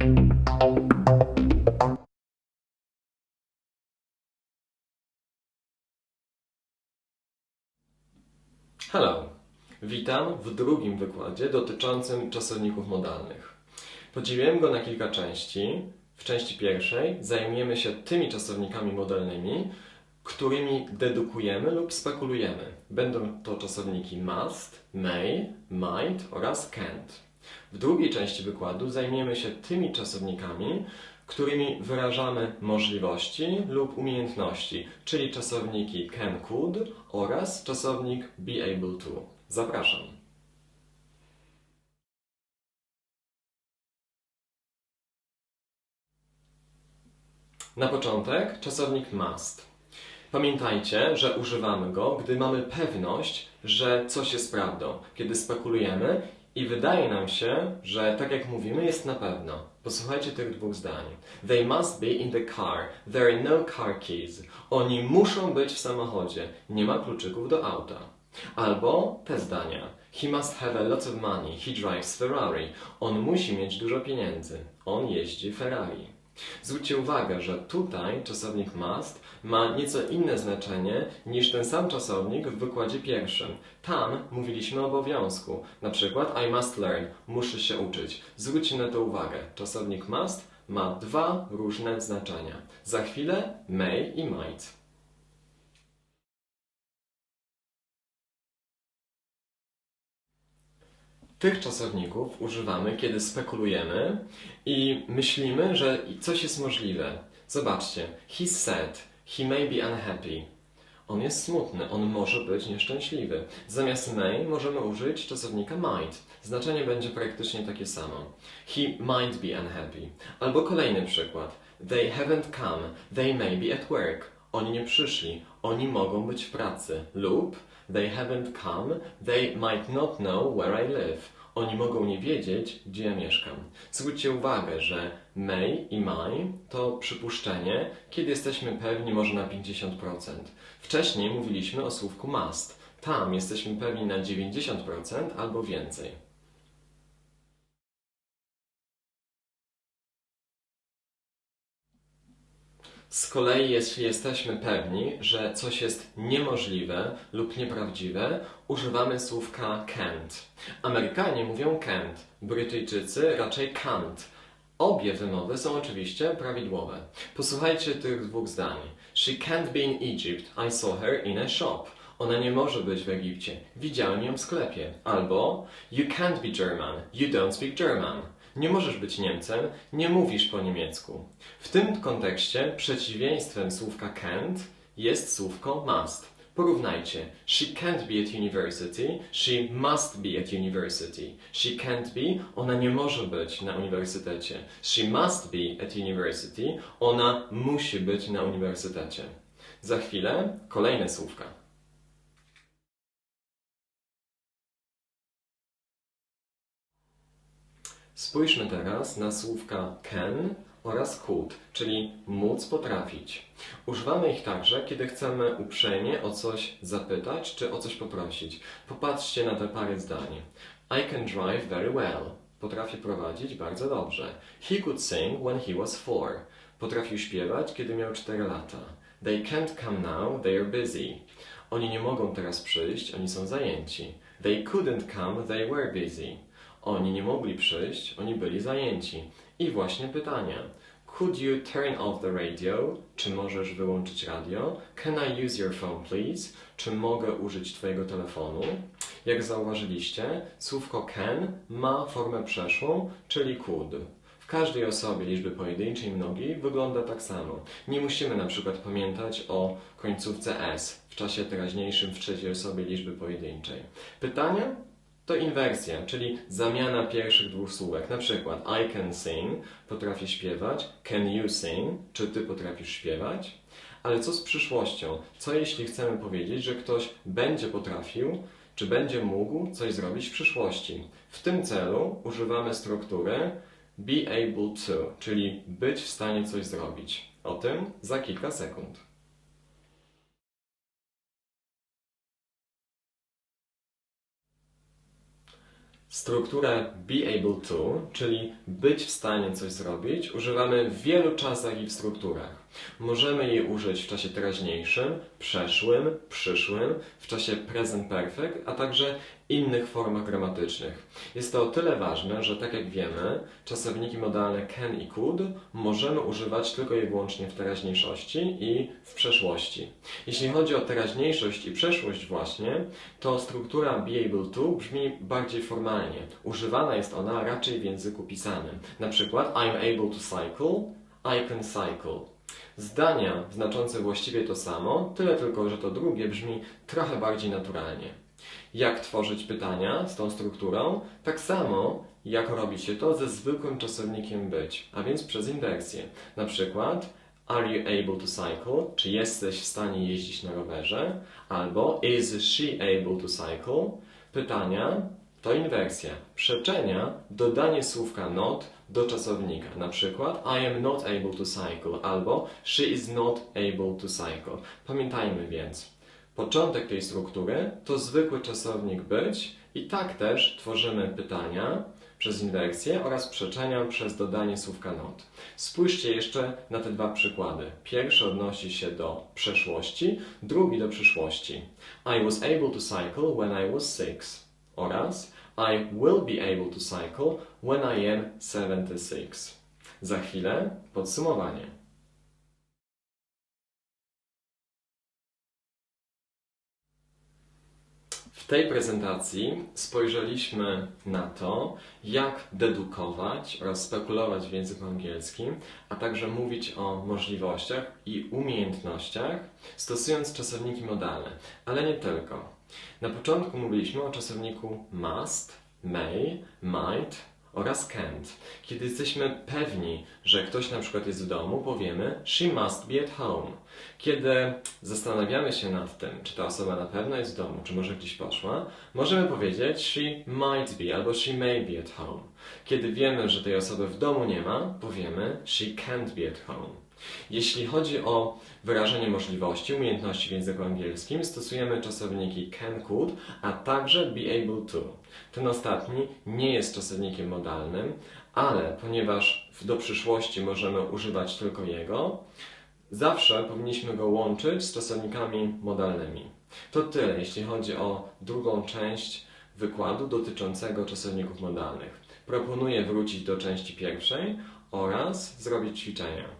Hello! Witam w drugim wykładzie dotyczącym czasowników modalnych. Podzieliłem go na kilka części. W części pierwszej zajmiemy się tymi czasownikami modalnymi, którymi dedukujemy lub spekulujemy. Będą to czasowniki must, may, might oraz can't. W drugiej części wykładu zajmiemy się tymi czasownikami, którymi wyrażamy możliwości lub umiejętności, czyli czasowniki can, could oraz czasownik be able to. Zapraszam. Na początek czasownik must. Pamiętajcie, że używamy go, gdy mamy pewność, że coś jest prawdą, kiedy spekulujemy i wydaje nam się, że tak jak mówimy, jest na pewno. Posłuchajcie tych dwóch zdań. They must be in the car. There are no car keys. Oni muszą być w samochodzie. Nie ma kluczyków do auta. Albo te zdania. He must have a lot of money. He drives Ferrari. On musi mieć dużo pieniędzy. On jeździ Ferrari. Zwróćcie uwagę, że tutaj czasownik must ma nieco inne znaczenie niż ten sam czasownik w wykładzie pierwszym. Tam mówiliśmy o obowiązku. Na przykład I must learn, muszę się uczyć. Zwróćcie na to uwagę. Czasownik must ma dwa różne znaczenia. Za chwilę may i might. Tych czasowników używamy, kiedy spekulujemy i myślimy, że coś jest możliwe. Zobaczcie, he's sad, he may be unhappy. On jest smutny, on może być nieszczęśliwy. Zamiast may możemy użyć czasownika might. Znaczenie będzie praktycznie takie samo. He might be unhappy. Albo kolejny przykład. They haven't come, they may be at work. Oni nie przyszli, oni mogą być w pracy. Lub they haven't come, they might not know where I live. Oni mogą nie wiedzieć, gdzie ja mieszkam. Zwróćcie uwagę, że may i may to przypuszczenie, kiedy jesteśmy pewni może na 50%. Wcześniej mówiliśmy o słówku must. Tam jesteśmy pewni na 90% albo więcej. Z kolei, jeśli jesteśmy pewni, że coś jest niemożliwe lub nieprawdziwe, używamy słówka can't. Amerykanie mówią can't, Brytyjczycy raczej can't. Obie wymowy są oczywiście prawidłowe. Posłuchajcie tych dwóch zdań. She can't be in Egypt. I saw her in a shop. Ona nie może być w Egipcie. Widziałem ją w sklepie. Albo You can't be German. You don't speak German. Nie możesz być Niemcem, nie mówisz po niemiecku. W tym kontekście przeciwieństwem słówka can't jest słówko must. Porównajcie. She can't be at university, she must be at university. She can't be, ona nie może być na uniwersytecie. She must be at university, ona musi być na uniwersytecie. Za chwilę kolejne słówka. Spójrzmy teraz na słówka can oraz could, czyli móc potrafić. Używamy ich także, kiedy chcemy uprzejmie o coś zapytać czy o coś poprosić. Popatrzcie na te parę zdań. I can drive very well. Potrafię prowadzić bardzo dobrze. He could sing when he was four. Potrafił śpiewać, kiedy miał 4 lata. They can't come now, they are busy. Oni nie mogą teraz przyjść, oni są zajęci. They couldn't come, they were busy. Oni nie mogli przyjść, oni byli zajęci. I właśnie pytanie. Could you turn off the radio? Czy możesz wyłączyć radio? Can I use your phone, please? Czy mogę użyć Twojego telefonu? Jak zauważyliście, słówko can ma formę przeszłą, czyli could. W każdej osobie liczby pojedynczej mnogiej wygląda tak samo. Nie musimy na przykład pamiętać o końcówce s w czasie teraźniejszym w trzeciej osobie liczby pojedynczej. Pytania? To inwersja, czyli zamiana pierwszych dwóch słówek. Na przykład I can sing, potrafię śpiewać, can you sing, czy ty potrafisz śpiewać? Ale co z przyszłością? Co jeśli chcemy powiedzieć, że ktoś będzie potrafił, czy będzie mógł coś zrobić w przyszłości? W tym celu używamy struktury be able to, czyli być w stanie coś zrobić. O tym za kilka sekund. Strukturę be able to, czyli być w stanie coś zrobić, używamy w wielu czasach i w strukturach. Możemy jej użyć w czasie teraźniejszym, przeszłym, przyszłym, w czasie present perfect, a także innych formach gramatycznych. Jest to o tyle ważne, że tak jak wiemy, czasowniki modalne can i could możemy używać tylko i wyłącznie w teraźniejszości i w przeszłości. Jeśli chodzi o teraźniejszość i przeszłość właśnie, to struktura be able to brzmi bardziej formalnie. Używana jest ona raczej w języku pisanym. Na przykład I'm able to cycle, I can cycle. Zdania znaczące właściwie to samo, tyle tylko, że to drugie brzmi trochę bardziej naturalnie. Jak tworzyć pytania z tą strukturą? Tak samo, jak robi się to ze zwykłym czasownikiem być, a więc przez inwersję. Na przykład Are you able to cycle? Czy jesteś w stanie jeździć na rowerze? Albo Is she able to cycle? Pytania to inwersja. Przeczenia dodanie słówka not do czasownika. Na przykład I am not able to cycle albo She is not able to cycle. Pamiętajmy więc, początek tej struktury to zwykły czasownik być i tak też tworzymy pytania przez inwersję oraz przeczenia przez dodanie słówka not. Spójrzcie jeszcze na te dwa przykłady. Pierwszy odnosi się do przeszłości, drugi do przyszłości. I was able to cycle when I was six oraz I will be able to cycle when I am 76. Za chwilę podsumowanie. W tej prezentacji spojrzeliśmy na to, jak dedukować oraz spekulować w języku angielskim, a także mówić o możliwościach i umiejętnościach, stosując czasowniki modalne, ale nie tylko. Na początku mówiliśmy o czasowniku must, may, might oraz can't. Kiedy jesteśmy pewni, że ktoś na przykład jest w domu, powiemy she must be at home. Kiedy zastanawiamy się nad tym, czy ta osoba na pewno jest w domu, czy może gdzieś poszła, możemy powiedzieć she might be albo she may be at home. Kiedy wiemy, że tej osoby w domu nie ma, powiemy she can't be at home. Jeśli chodzi o wyrażenie możliwości, umiejętności w języku angielskim, stosujemy czasowniki can, could, a także be able to. Ten ostatni nie jest czasownikiem modalnym, ale ponieważ do przyszłości możemy używać tylko jego, zawsze powinniśmy go łączyć z czasownikami modalnymi. To tyle, jeśli chodzi o drugą część wykładu dotyczącego czasowników modalnych. Proponuję wrócić do części pierwszej oraz zrobić ćwiczenia.